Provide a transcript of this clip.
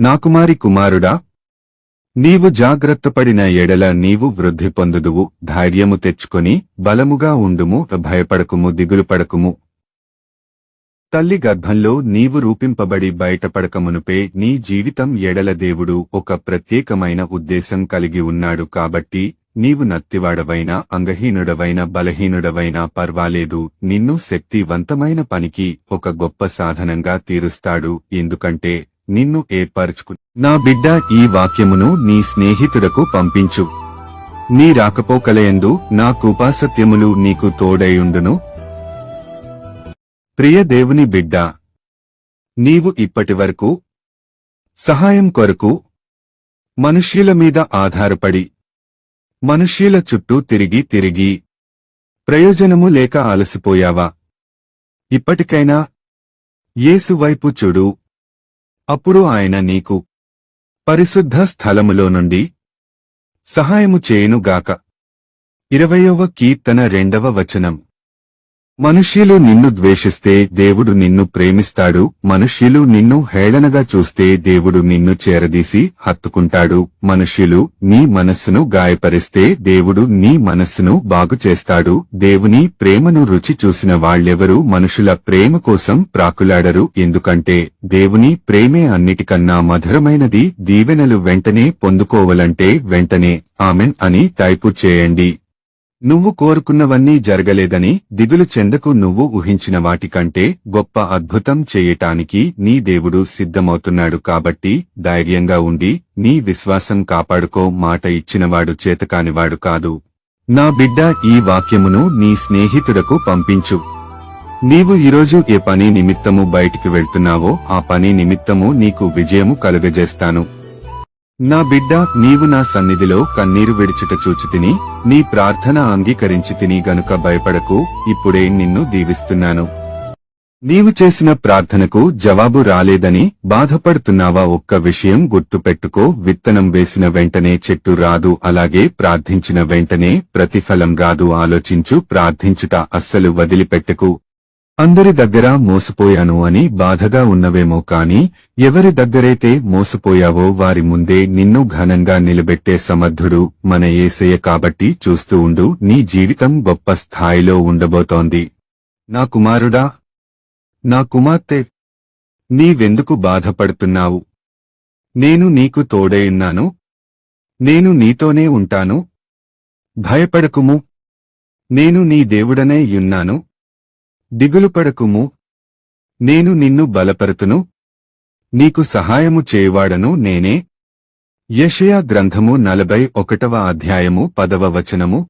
నాకుమారి కుమారుడా నీవు జాగ్రత్తపడిన ఎడల నీవు వృద్ధి పొందుదువు ధైర్యము తెచ్చుకొని బలముగా ఉండుము భయపడకుము దిగులు పడకుము. తల్లి గర్భంలో నీవు రూపింపబడి బయటపడకమునుపే నీ జీవితం ఎడల దేవుడు ఒక ప్రత్యేకమైన ఉద్దేశం కలిగి ఉన్నాడు కాబట్టి నీవు నత్తివాడవైనా అంగహీనుడవైన బలహీనుడవైనా పర్వాలేదు నిన్ను శక్తివంతమైన పనికి ఒక గొప్ప సాధనంగా తీరుస్తాడు ఎందుకంటే నిన్ను ఏర్పరచుకు. నా బిడ్డ ఈ వాక్యమును నీ స్నేహితుడకు పంపించు. నీ రాకపోకలయందు నా కృపాసత్యములు నీకు తోడైయుండును. ప్రియ దేవుని బిడ్డ నీవు ఇప్పటివరకు సహాయం కొరకు మనుష్యుల మీద ఆధారపడి మనుష్యుల చుట్టూ తిరిగి తిరిగి ప్రయోజనము లేక అలసిపోయావా? ఇప్పటికైనా ఏసువైపు చూడు. అప్పుడు ఆయన నీకు పరిశుద్ధ స్థలములో నుండి సహాయము చేయునుగాక. ఇరవయవ కీర్తన రెండవ వచనం. మనుష్యులు నిన్ను ద్వేషిస్తే దేవుడు నిన్ను ప్రేమిస్తాడు. మనుష్యులు నిన్ను హేళనగా చూస్తే దేవుడు నిన్ను చేరదీసి హత్తుకుంటాడు. మనుష్యులు నీ మనస్సును గాయపరిస్తే దేవుడు నీ మనస్సును బాగు చేస్తాడు. దేవుని ప్రేమను రుచి చూసిన వాళ్ళెవరూ మనుషుల ప్రేమ కోసం ప్రాకులాడరు. ఎందుకంటే దేవుని ప్రేమే అన్నిటికన్నా మధురమైనది. దీవెనలు వెంటనే పొందుకోవలంటే వెంటనే ఆమెన్ అని టైపు చేయండి. నువ్వు కోరుకున్నవన్నీ జరగలేదని దిగులు చెందకు నువ్వు ఊహించిన వాటికంటే గొప్ప అద్భుతం చేయటానికి నీ దేవుడు సిద్ధమవుతున్నాడు కాబట్టి ధైర్యంగా ఉండి నీ విశ్వాసం కాపాడుకో మాట ఇచ్చినవాడు చేతకానివాడు కాదు. నా బిడ్డ ఈ వాక్యమును నీ స్నేహితుడకు పంపించు. నీవు ఈరోజు ఏ పని నిమిత్తము బయటికి వెళ్తున్నావో ఆ పని నిమిత్తము నీకు విజయము కలుగజేస్తాను. నా బిడ్డ నీవు నా సన్నిధిలో కన్నీరు విడిచుట చూచితిని నీ ప్రార్థన అంగీకరించి తిని గనుక భయపడకు ఇప్పుడే నిన్ను దీవిస్తున్నాను. నీవు చేసిన ప్రార్థనకు జవాబు రాలేదని బాధపడుతున్నావా ఒక్క విషయం గుర్తుపెట్టుకో విత్తనం వేసిన వెంటనే చెట్టు రాదు అలాగే ప్రార్థించిన వెంటనే ప్రతిఫలం రాదు ఆలోచించు ప్రార్థించుట అస్సలు వదిలిపెట్టకు. అందరి దగ్గర మోసపోయాను అని బాధగా ఉన్నవేమో కాని ఎవరి దగ్గరైతే మోసపోయావో వారి ముందే నిన్ను ఘనంగా నిలబెట్టే సమర్థుడు మన ఏసయ్య కాబట్టి చూస్తూ ఉండు నీ జీవితం గొప్ప స్థాయిలో ఉండబోతోంది. నా కుమారుడా నా కుమార్తె నీవెందుకు బాధపడుతున్నావు? నేను నీకు తోడేయున్నాను నేను నీతోనే ఉంటాను. భయపడకుము. నేను నీ దేవుడనే యున్నాను దిగులుపడకుము నేను నిన్ను బలపరుతును. నీకు సహాయము చేయువాడను నేనే. యషయా గ్రంథము నలభై ఒకటవ అధ్యాయము పదవ వచనము.